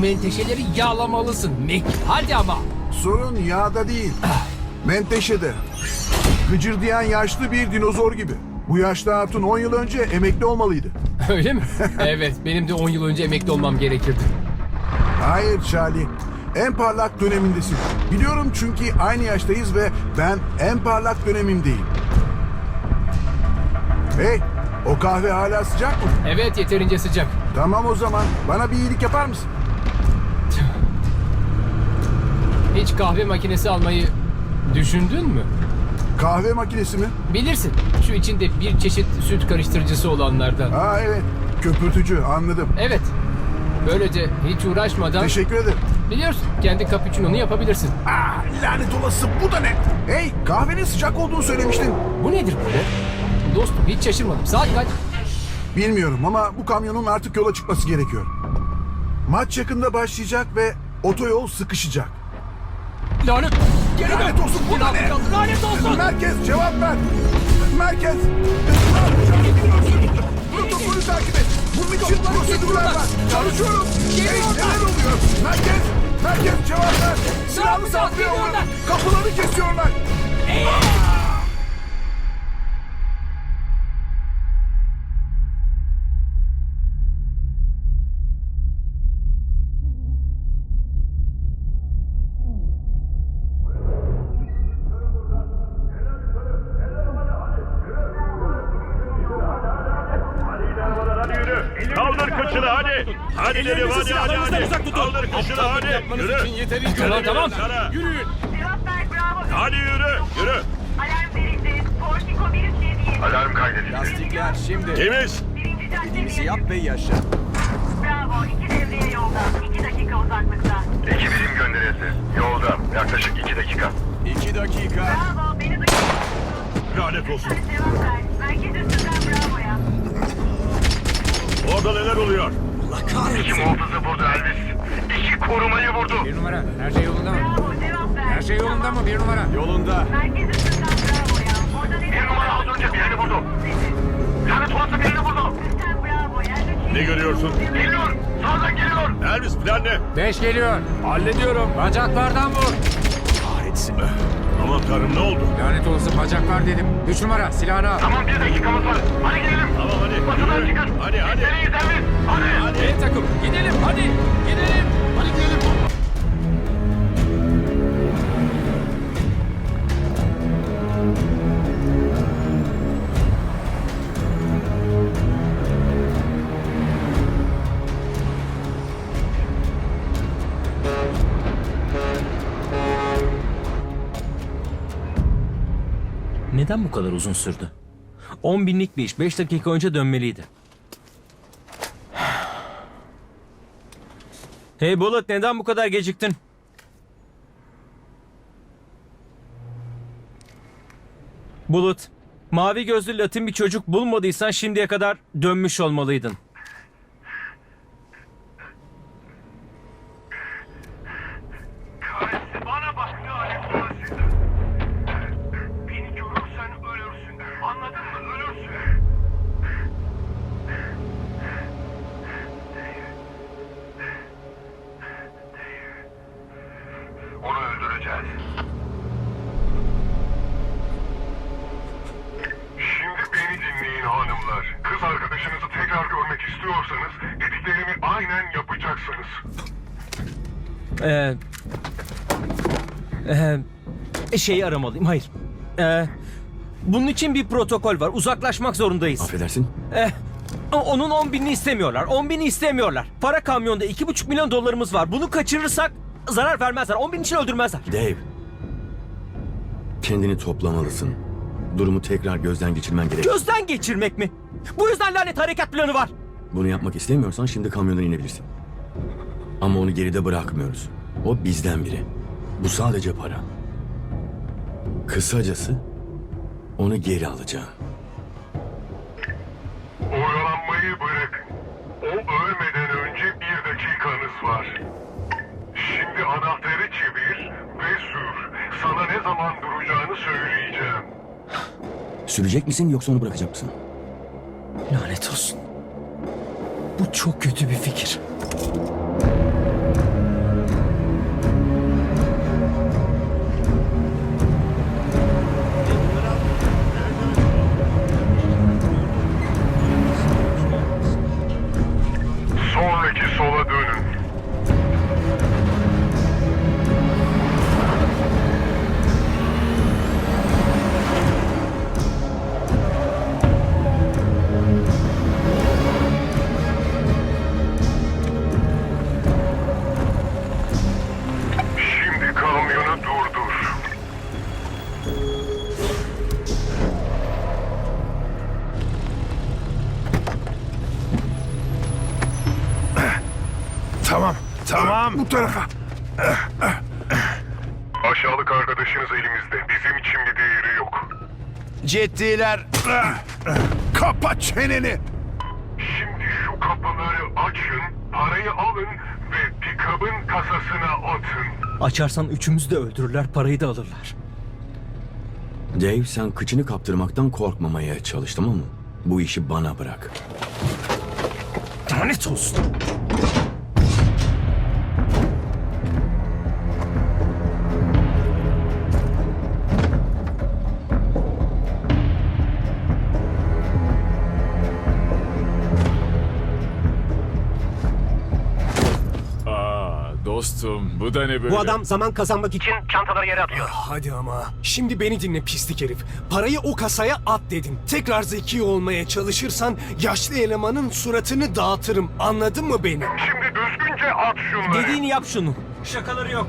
Menteşeleri yağlamalısın Mick. Hadi ama. Sorun yağda değil. Menteşe'de. Gıcırdayan yaşlı bir dinozor gibi. Bu yaşlı hatun 10 yıl önce emekli olmalıydı. Öyle mi? evet benim de 10 yıl önce emekli olmam gerekirdi. Hayır Charlie. En parlak dönemindesin. Biliyorum çünkü aynı yaştayız ve ben en parlak dönemimdeyim. Hey, o kahve hala sıcak mı? Evet yeterince sıcak. Tamam o zaman. Bana bir iyilik yapar mısın? Hiç kahve makinesi almayı düşündün mü? Kahve makinesi mi? Bilirsin. Şu içinde bir çeşit süt karıştırıcısı olanlardan. Aa evet. Köpürtücü anladım. Evet. Böylece hiç uğraşmadan Teşekkür ederim. biliyorsun kendi cappuccino'nu yapabilirsin. Aa, lanet olası bu da ne? Hey kahvenin sıcak olduğunu söylemiştin. Bu nedir böyle? Dostum hiç şaşırmadım. Saat kaç? Bilmiyorum ama bu kamyonun artık yola çıkması gerekiyor. Maç yakında başlayacak ve otoyol sıkışacak. Lanet. Geri dön. Lanet olsun bu ne? Lanet olsun. Merkez cevap ver. Merkez. Çabuk gidiyorsun. Protokolü takip et. Bunun için prosedürler var. Çalışıyorum. Hey, oradan. neler oluyor? Merkez. Merkez cevap ver. Saldırıyor. Geliyorlar. Kapıları kesiyorlar. Kıçını hadi. Hadi dedim hadi hadi hadi. Kaldır kıçını hadi. Yürü. Tamam tamam. Bravo. Hadi yürü. Yürü. Alarm verildi. Portiko bir seviye. Alarm kaydedildi. Lastikler şimdi. Temiz. Dediğimizi yap ve yaşa. Bravo. İki devreye yolda. İki dakika uzaklıkta. İki birim gönderisi. Yolda. Yaklaşık iki dakika. İki dakika. Bravo. Beni duyuyor. Lanet olsun. Hadi cevap ver. Merkez bravo'ya. Orada neler oluyor? İki muhafızı vurdu Elvis. İki korumayı vurdu. Bir numara. Her şey yolunda mı? Bravo. Cevap ver. Her şey yolunda mı? Bir numara. Yolunda. Merkez üstünden bravo'ya. Orada ne Bir numara az önce birini vurdu. Lanet olası birini vurdu. Bravo. Ne görüyorsun? Geliyor. Sağdan geliyor. Elvis plan ne? Beş geliyor. Hallediyorum. Bacaklardan vur. Kahretsin. Aman tanrım ne oldu? Lanet olsun bacaklar dedim. Üç numara. Silahını al. Tamam bir dakikamız var. Hadi gidelim. Tamam hadi. Basından çıkın. Hadi hadi. Nereyiz Elvis? Hadi. Neden bu kadar uzun sürdü? 10 binlik bir iş 5 dakika önce dönmeliydi. Hey Bulut neden bu kadar geciktin? Bulut, mavi gözlü Latin bir çocuk bulmadıysan şimdiye kadar dönmüş olmalıydın. Tekrar görmek istiyorsanız dediklerimi aynen yapacaksınız. Ee, ee, şeyi aramalıyım. Hayır. Ee, bunun için bir protokol var. Uzaklaşmak zorundayız. Affedersin. Eh, onun 10 binini istemiyorlar. 10 bini istemiyorlar. Para kamyonda 2,5 milyon dolarımız var. Bunu kaçırırsak zarar vermezler. 10 bin için öldürmezler. Dave. Kendini toplamalısın. Durumu tekrar gözden geçirmen gerek. Gözden geçirmek mi? Bu yüzden lanet harekat planı var. Bunu yapmak istemiyorsan şimdi kamyondan inebilirsin. Ama onu geride bırakmıyoruz. O bizden biri. Bu sadece para. Kısacası onu geri alacağım. Oyalanmayı bırakın. O ölmeden önce bir dakikanız var. Şimdi anahtarı çevir ve sür. Sana ne zaman duracağını söyleyeceğim. Sürecek misin yoksa onu bırakacak mısın? Olsun. Bu çok kötü bir fikir. Sonraki sola tamam. Bu tarafa. Aşağılık arkadaşınız elimizde. Bizim için bir değeri yok. Ciddiler. Kapa çeneni. Şimdi şu kapıları açın, parayı alın ve pikabın kasasına atın. Açarsam üçümüzü de öldürürler, parayı da alırlar. Dave sen kıçını kaptırmaktan korkmamaya çalış tamam mı? Bu işi bana bırak. Lanet olsun. Dostum bu da ne böyle? Bu adam zaman kazanmak için çantaları yere atıyor. Hadi ama. Şimdi beni dinle pislik herif. Parayı o kasaya at dedim. Tekrar zeki olmaya çalışırsan yaşlı elemanın suratını dağıtırım. Anladın mı beni? Şimdi düzgünce at şunları. Dediğini yap şunu. Şakaları yok.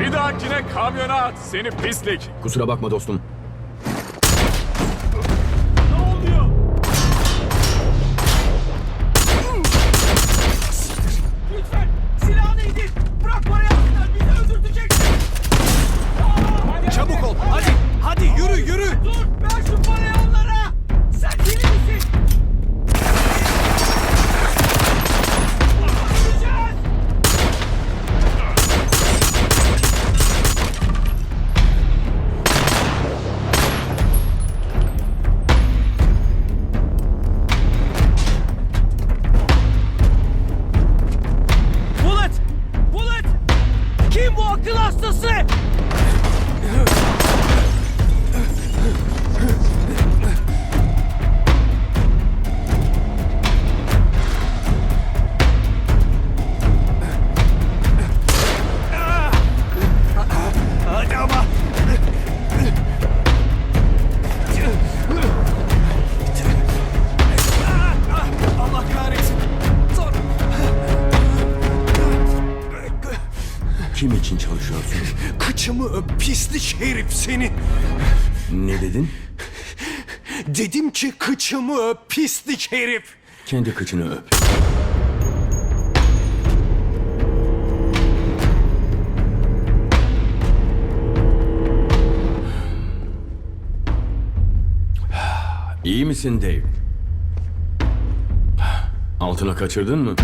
Bir dahakine kamyona at seni pislik. Kusura bakma dostum. İçin çalışıyorsun? Kıçımı öp pislik herif seni. Ne dedin? Dedim ki kıçımı öp pislik herif. Kendi kıçını öp. İyi misin Dave? Altına kaçırdın mı?